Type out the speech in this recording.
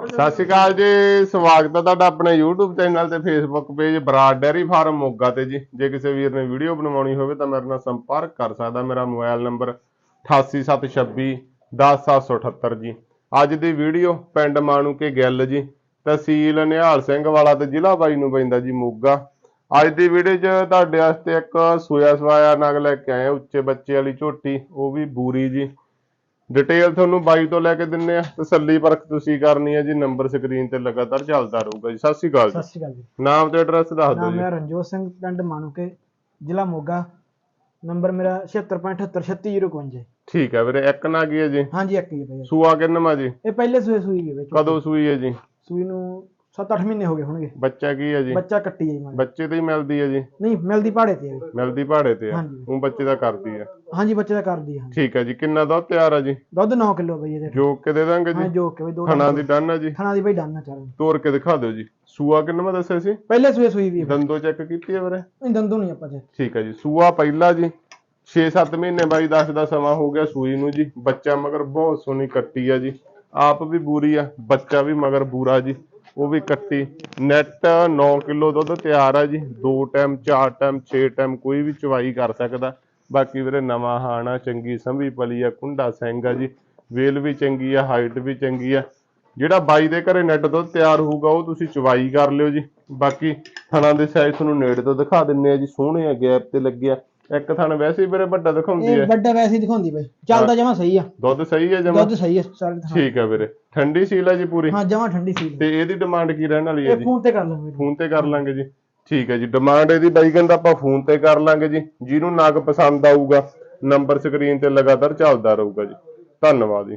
ਸਤਿ ਸ਼੍ਰੀ ਅਕਾਲ ਜੀ, ਸਵਾਗਤ ਹੈ ਤੁਹਾਡਾ ਆਪਣੇ YouTube ਚੈਨਲ ਤੇ Facebook page Brar dairy farm Moga ਤੇ ਜੀ। ਜੇ ਕਿਸੇ ਵੀਰ ਨੇ ਵੀਡੀਓ ਬਣਵਾਉਣੀ ਹੋਵੇ ਤਾਂ ਮੇਰੇ ਨਾਲ ਸੰਪਰਕ ਕਰ ਸਕਦਾ। ਮੇਰਾ ਮੋਬਾਈਲ ਨੰਬਰ 88726 10778 ਜੀ। ਅੱਜ ਦੀ ਵੀਡੀਓ ਪਿੰਡ ਮਾਣੂ ਕੇ ਗਿੱਲ ਜੀ, ਤਹਿਸੀਲ ਨਿਹਾਲ ਸਿੰਘ ਵਾਲਾ ਤੇ ਜ਼ਿਲ੍ਹਾ ਬਾਈ ਨੂੰ ਪੈਂਦਾ ਜੀ ਮੋਗਾ। ਅੱਜ ਦੀ ਵੀਡੀਓ 'ਚ ਤੁਹਾਡੇ ਵਾਸਤੇ ਇੱਕ ਸੋਇਆ ਸਵਾਇਆ ਨਗ ਲੈ ਕੇ ਆਏ ਉੱਚੇ ਬੱਚੇ ਵਾਲੀ ਝੋਟੀ, ਉਹ ਵੀ ਬੂਰੀ ਜੀ। ਡਿਟੇਲ ਤੁਹਾਨੂੰ ਬਾਈ ਤੋਂ ਲੈ ਕੇ ਦਿੰਨੇ ਆ। ਤਸੱਲੀ ਪਰਖ ਤੁਸੀਂ ਕਰਨੀ ਹੈ ਜੀ ਨੰਬਰ ਸਕਰੀਨ ਤੇ ਲਗਾਤਾਰ ਚੱਲਦਾ ਰਹੂਗਾ ਜੀ। ਸਤਿ ਸ਼੍ਰੀ ਅਕਾਲ ਜੀ। ਸਤਿ ਸ਼੍ਰੀ ਅਕਾਲ ਜੀ। ਨਾਮ ਤੇ ਐਡਰੈਸ ਦੱਸ ਦਿਓ ਨਾਮ ਜੀ। ਮੇਰਾ ਰਣਜੋਤ ਸਿੰਘ ਪਿੰਡ ਮਾਨੂਕੇ ਜ਼ਿਲ੍ਹਾ ਮੋਗਾ। ਨੰਬਰ ਮੇਰਾ 76.78 ਠੀਕ ਹੈ ਵੀਰੇ ਇੱਕ ਨਾ ਕੀ ਹੈ ਜੀ? ਹਾਂਜੀ ਇੱਕ ਹੀ ਹੈ ਭਾਈ। ਸੂਆ ਕਿੰਨਵਾ ਜੀ? ਇਹ ਪਹਿਲੇ ਸੂਏ ਸੂਈ ਹੈ ਵਿੱਚ। ਕਦੋਂ ਸੂਈ ਹੈ ਜੀ? ਸੂਈ ਨੂੰ 7-8 ਮਹੀਨੇ ਹੋ ਗਏ ਹੋਣਗੇ। ਬੱਚਾ ਕੀ ਹੈ ਜੀ? ਬੱਚਾ ਕੱਟੀ ਹੈ ਜੀ। ਬੱਚੇ ਤੇ ਹੀ ਮਿਲਦੀ ਹੈ ਜੀ? ਨਹੀਂ ਮਿਲਦੀ ਪਹਾੜੇ ਤੇ ਹੈ ਜੀ। ਮਿਲਦੀ ਪਹਾੜੇ ਤੇ ਆ ਹਾਂਜੀ। ਉਹ ਬੱਚੇ ਦਾ ਕਰਦੀ ਹੈ। ਹਾਂਜੀ ਬੱਚੇ ਦਾ ਕਰਦੀ ਹੈ ਠੀਕ ਹੈ ਜੀ। ਕਿੰਨਾ ਦੁੱਧ ਤਿਆਰ ਹੈ ਜੀ? ਦੁੱਧ 9 ਕਿਲੋ ਬਈ ਇਹਦੇ। ਜੋ ਕੇ ਦੇ ਦਾਂਗੇ ਹਾਂ ਜੀ ਜੋ ਕਿ ਬਈ ਦੋ ਥਣਾ ਦੀ ਡਨ ਹੈ ਜੀ? ਥਣਾ ਦੀ ਬਈ ਡਾਨਾ ਚਾਰ। ਤੋੜ ਕੇ ਦਿਖਾ ਦਿਓ ਜੀ। ਸੂਆ ਕਿੰਨਵਾ ਦੱਸਿਆ ਸੀ? ਪਹਿਲੇ ਸੂਏ ਸੂਈ ਵੀ ਹੈ ਦੰਦੋ ਚੈੱਕ ਕੀਤੀ ਹੈ ਵੀਰੇ? ਨਹੀਂ ਦੰਦੋਂ ਨਹੀਂ ਆਪਾਂ ਜੀ ਠੀਕ ਹੈ ਜੀ। ਸੂਆ ਪਹਿਲਾ ਜੀ। 6-7 ਮਹੀਨੇ ਬਾਈ 10 ਦਾ ਸਮਾਂ ਹੋ ਗਿਆ ਸੂਈ ਨੂੰ ਜੀ। ਬੱਚਾ ਮਗਰ ਬਹੁਤ ਸੋਹਣੀ ਕੱਟੀ ਆ ਜੀ। ਆਪ ਵੀ ਬੂਰੀ ਆ ਬੱਚਾ ਵੀ ਮਗਰ ਬੂਰਾ ਜੀ। ਉਹ ਵੀ ਕੱਟੀ ਨੈਟ 9 ਕਿਲੋ ਦੁੱਧ ਤਿਆਰ ਆ ਜੀ। ਦੋ ਟਾਈਮ ਚਾਰ ਟਾਈਮ 6 ਟਾਈਮ ਕੋਈ ਵੀ ਚਵਾਈ ਕਰ ਸਕਦਾ। ਬਾਕੀ ਵੀਰੇ ਨਵਾਂ ਹਾਣਾ ਚੰਗੀ ਸੰਭੀ ਪਲੀ ਆ ਕੁੰਡਾ ਸਿੰਘ ਆ ਜੀ। ਵੇਲ ਵੀ ਚੰਗੀ ਆ ਹਾਈਟ ਵੀ ਚੰਗੀ ਆ। ਜਿਹੜਾ ਬਾਈ ਦੇ ਘਰੇ ਨੈਟ ਦੁੱਧ ਤਿਆਰ ਹੋਊਗਾ, ਉਹ ਤੁਸੀਂ ਚਵਾਈ ਕਰ ਲਿਓ ਜੀ। ਬਾਕੀ ਥਣਾ ਦੇ ਸਾਈਜ਼ ਤੁਹਾਨੂੰ ਨੇੜੇ ਤੋਂ ਦਿਖਾ ਦਿੰਨੇ ਆ ਜੀ। ਸੋਹਣੇ ਆ ਗੈਪ ਤੇ ਲੱਗਿਆ ਇੱਕ ਥਣ ਵੈਸੇ ਹੀ ਵੀਰੇ ਵੱਡਾ ਦਿਖਾਉਂਦੀ ਇਹ ਹੈ। ਵੱਡਾ ਵੈਸੇ ਹੀ ਦਿਖਾਉਂਦੀ ਬਈ ਚੱਲਦਾ ਜਮਾ ਸਹੀ ਆ। ਦੁੱਧ ਸਹੀ ਹੈ ਜਮਾ? ਦੁੱਧ ਸਹੀ ਹੈ ਸਾਰੇ ਥਾਂ। ਠੀਕ ਹੈ ਵੀਰੇ। ਠੰਡੀ ਸੀਲ ਹੈ ਜੀ ਪੂਰੀ? ਹਾਂ ਜਮਾ ਠੰਡੀ ਸੀ ਤੇ ਇਹਦੀ ਡਿਮਾਂਡ ਕੀ ਰਹਿਣ ਵਾਲੀ ਹੈ ਇਹ ਜੀ? ਫੋਨ ਤੇ ਕਰ ਲਵਾਂਗੇ ਫੋਨ ਤੇ ਕਰ ਲਾਂਗੇ ਜੀ। ਠੀਕ ਹੈ ਜੀ। ਡਿਮਾਂਡ ਇਹਦੀ ਬਾਈ ਕਹਿੰਦਾ ਆਪਾਂ ਫੋਨ ਤੇ ਕਰ ਲਾਂਗੇ ਜੀ। ਜਿਹਨੂੰ ਨਗ ਪਸੰਦ ਆਊਗਾ ਨੰਬਰ ਸਕਰੀਨ ਤੇ ਲਗਾਤਾਰ ਚੱਲਦਾ ਰਹੂਗਾ ਜੀ। ਧੰਨਵਾਦ ਜੀ।